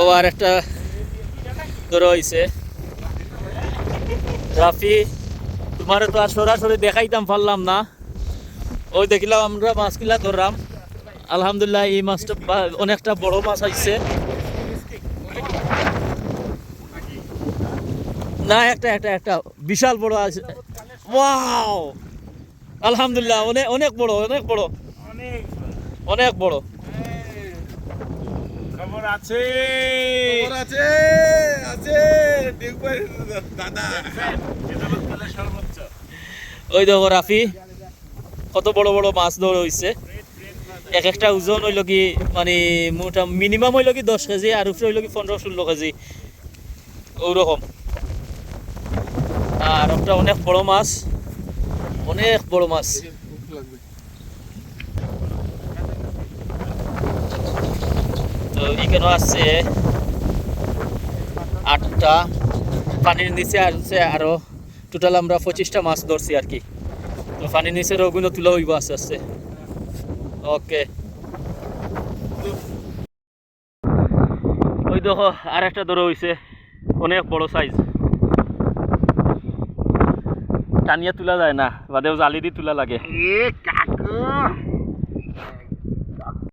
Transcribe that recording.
ও আর একটা হইছে। রাফি, তোমার তো আর সরাসরি দেখাইতাম, পারলাম না। ওই দেখিলাম আমরা মাছগুলা ধরলাম। আলহামদুলিল্লাহ, এই মাছটা অনেকটা বড় মাছ আসছে না, একটা একটা একটা, বিশাল বড় আছে। ওয়াও! আলহামদুলিল্লাহ অনেক অনেক বড় অনেক বড়। অনেক বড়। খবর আছে। খবর আছে আছে। দাদা। সর্বোচ্চ। ওই দেখো রাফি কত বড় বড় মাছ ধরে হইছে। এক একটা ওজন হইল কি মানে মোটা মিনিমাম হইল কি দশ কেজি আর উপরে হইল কি পনেরো ষোলো কেজি। ওরকম। আর একটা অনেক বড় মাছ অনেক বড় মাছ। তো এখানে আছে আটটা। পানির নিচে আছে আরও টোটাল আমরা পঁচিশটা মাছ ধরছি আর কি। তো পানির নিচের ওগুলো তুলে হইব আস্তে আস্তে। ওকে। ওই দেখো আর একটা ধরে হইছে। অনেক বড় সাইজ টানিয়া তোলা যায় না, বাদেও জালি দিয়ে তোলা লাগে। কাকু!